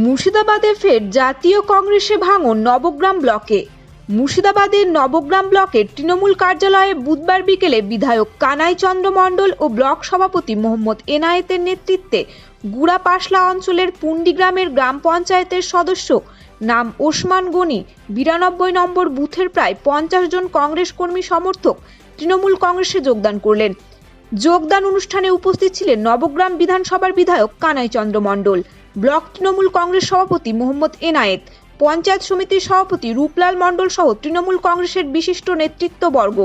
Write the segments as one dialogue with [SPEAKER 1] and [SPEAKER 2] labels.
[SPEAKER 1] মুর্শিদাবাদে ফের জাতীয় কংগ্রেসে ভাঙন নবগ্রাম ব্লকে। মুর্শিদাবাদের নবগ্রাম ব্লকের তৃণমূল কার্যালয়ে বুধবার বিকেলে বিধায়ক কানাই চন্দ্র মণ্ডল ও ব্লক সভাপতি মোহাম্মদ এনায়েতের নেতৃত্বে গুড়াপাশলা অঞ্চলের পুন্ডি গ্রামের গ্রাম পঞ্চায়েতের সদস্য নাম ওসমান গনি, বিরানব্বই নম্বর বুথের প্রায় পঞ্চাশ জন কংগ্রেস কর্মী সমর্থক তৃণমূল কংগ্রেসে যোগদান করলেন। যোগদান অনুষ্ঠানে উপস্থিত ছিলেন নবগ্রাম বিধানসভার বিধায়ক কানাই চন্দ্র মণ্ডল। ব্লক তৃণমূল কংগ্রেস সভাপতি মোহাম্মদ এনায়েত পঞ্চায়েত সমিতির সভাপতি রূপলাল মণ্ডল সহ তৃণমূল কংগ্রেসের বিশিষ্ট নেতৃত্ববর্গ।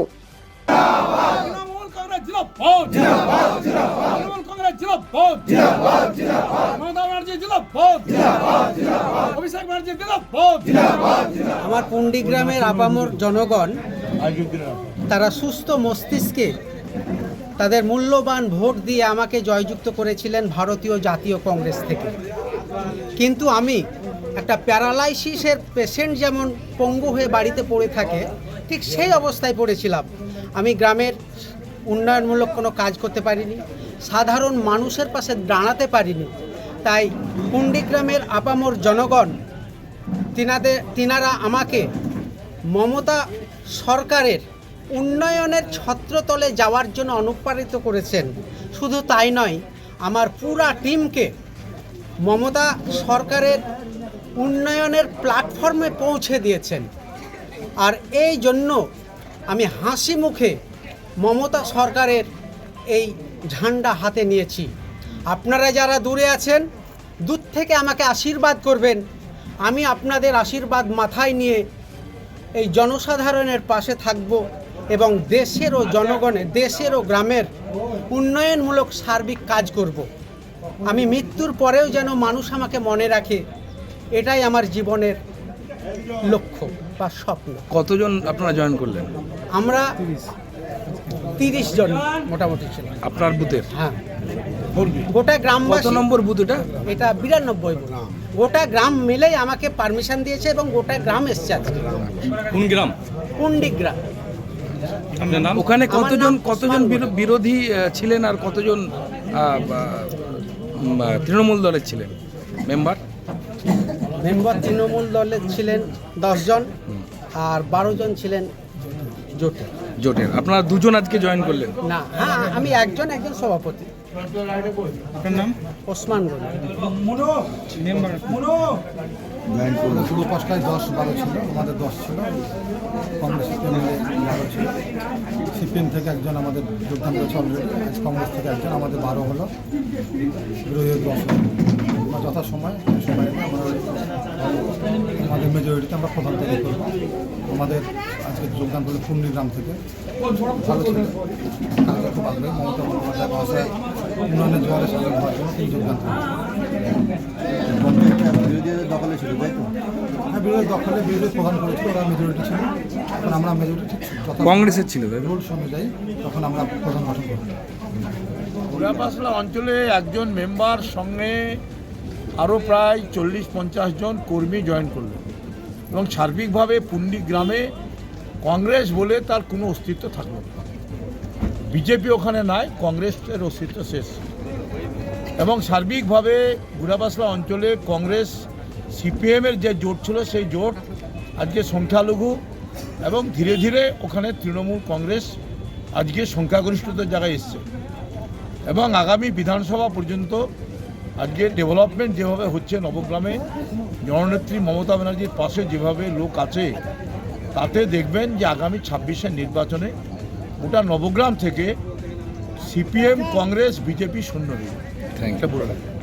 [SPEAKER 2] তৃণমূল কংগ্রেস জিন্দাবাদ জিন্দাবাদ জিন্দাবাদ তৃণমূল কংগ্রেস জিন্দাবাদ জিন্দাবাদ জিন্দাবাদ মমতা ব্যানার্জি জিন্দাবাদ জিন্দাবাদ জিন্দাবাদ অভিষেক ব্যানার্জি জিন্দাবাদ জিন্দাবাদ
[SPEAKER 3] আমার পুন্ডি গ্রামের আপামর জনগণ তারা সুস্থ মস্তিষ্কে তাদের মূল্যবান ভোট দিয়ে আমাকে জয়যুক্ত করেছিলেন ভারতীয় জাতীয় কংগ্রেস থেকে। কিন্তু আমি একটা প্যারালাইসিসের পেশেন্ট যেমন পঙ্গু হয়ে বাড়িতে পড়ে থাকে, ঠিক সেই অবস্থায় পড়েছিলাম। আমি গ্রামের উন্নয়নমূলক কোনো কাজ করতে পারিনি, সাধারণ মানুষের পাশে দাঁড়াতে পারিনি। তাই পুন্ডি গ্রামের আপামর জনগণ তিনাদের তিনারা আমাকে মমতা সরকারের উন্নয়নের ছত্রতলে যাওয়ার জন্য অনুপ্রাণিত করেছেন। শুধু তাই নয়, আমার পুরা টিমকে মমতা সরকারের উন্নয়নের প্ল্যাটফর্মে পৌঁছে দিয়েছেন। আর এই জন্য আমি হাসি মুখে মমতা সরকারের এই ঝান্ডা হাতে নিয়েছি। আপনারা যারা দূরে আছেন, দূর থেকে আমাকে আশীর্বাদ করবেন। আমি আপনাদের আশীর্বাদ মাথায় নিয়ে এই জনসাধারণের পাশে থাকব। এবং দেশের ও জনগণের দেশের ও গ্রামের উন্নয়নমূলক সার্বিক কাজ করব। আমি মৃত্যুর পরেও যেন মানুষ আমাকে মনে রাখে এটাই আমার জীবনের লক্ষ্য বা স্বপ্ন।
[SPEAKER 4] কতজন আপনারা জয়েন করলেন?
[SPEAKER 3] আমরা তিরিশ জন মোটামুটি ছিল
[SPEAKER 4] আপনার বুথের?
[SPEAKER 3] হ্যাঁ। গোটা
[SPEAKER 4] কত
[SPEAKER 3] গ্রামবাসী
[SPEAKER 4] নম্বর বুথ এটা?
[SPEAKER 3] এটা বিরানব্বই গোটা গ্রাম মিলেই আমাকে পারমিশন দিয়েছে এবং গোটা গ্রাম এসছে আজকে।
[SPEAKER 4] কোন গ্রাম?
[SPEAKER 3] কুন্ডি গ্রাম।
[SPEAKER 4] ওখানে কতজন কতজন বিরোধী ছিলেন আর কতজন তৃণমূল দলের ছিলেন? মেম্বার?
[SPEAKER 3] মেম্বার তৃণমূল দলের ছিলেন দশজন আর বারো জন ছিলেন জোটে
[SPEAKER 4] জোটের। আপনারা দুজন আজকে জয়েন করলেন?
[SPEAKER 3] না হ্যাঁ আমি একজন একজন সভাপতি।
[SPEAKER 2] আপনার নাম?
[SPEAKER 3] ওসমান গনি।
[SPEAKER 2] মেম্বার
[SPEAKER 5] পূর্ব পাঁচটায় দশ বারো ছিল, আমাদের দশ ছিল। কংগ্রেস বারো ছিল। সিপিএম থেকে একজন আমাদের যোগদান করেছে কংগ্রেস থেকে একজন আমাদের বারো হলো। বিরোধী দশ আমরা যথাসময় সময় আমরা আমাদের মেজরিটিতে আমরা প্রধান থেকে করব। আমাদের আজকে যোগদান করল পূর্ণি গ্রাম থেকে। ভালো ছিল। কাজটা খুব আগ্রহী মমতা বন্দ্যোপাধ্যায় উন্নয়নের জোয়ারে সামিল হওয়ার জন্য তিনি যোগদান করেন
[SPEAKER 6] বিরোধীদের ছিল তাই তো?
[SPEAKER 5] হ্যাঁ বিরোধী দখলে বিরোধী প্রধান করেছিল ওরা মেজরিটি ছিল। এখন আমরা মেজরিটি
[SPEAKER 4] কংগ্রেসের ছিল
[SPEAKER 5] রুলস অনুযায়ী তখন আমরা প্রধান গঠন
[SPEAKER 2] ঘোড়াপাশলা অঞ্চলে একজন মেম্বার সঙ্গে আরও প্রায় চল্লিশ পঞ্চাশ জন কর্মী জয়েন করল। এবং সার্বিকভাবে পুন্ডি গ্রামে কংগ্রেস বলে তার কোনো অস্তিত্ব থাকল না। বিজেপি ওখানে নাই কংগ্রেসের অস্তিত্ব শেষ। এবং সার্বিকভাবে গুড়াবাসলা অঞ্চলে কংগ্রেস সিপিএমের যে জোট ছিল সেই জোট আজকে সংখ্যালঘু এবং ধীরে ধীরে ওখানে তৃণমূল কংগ্রেস আজকে সংখ্যাগরিষ্ঠতার জায়গায় এসছে। এবং আগামী বিধানসভা পর্যন্ত আজকে ডেভেলপমেন্ট যেভাবে হচ্ছে নবগ্রামে জননেত্রী মমতা ব্যানার্জির পাশে যেভাবে লোক আছে তাতে দেখবেন যে আগামী ছাব্বিশের নির্বাচনে গোটা নবগ্রাম থেকে সিপিএম কংগ্রেস বিজেপি শূন্য নেই
[SPEAKER 4] থ্যাংক ইউ।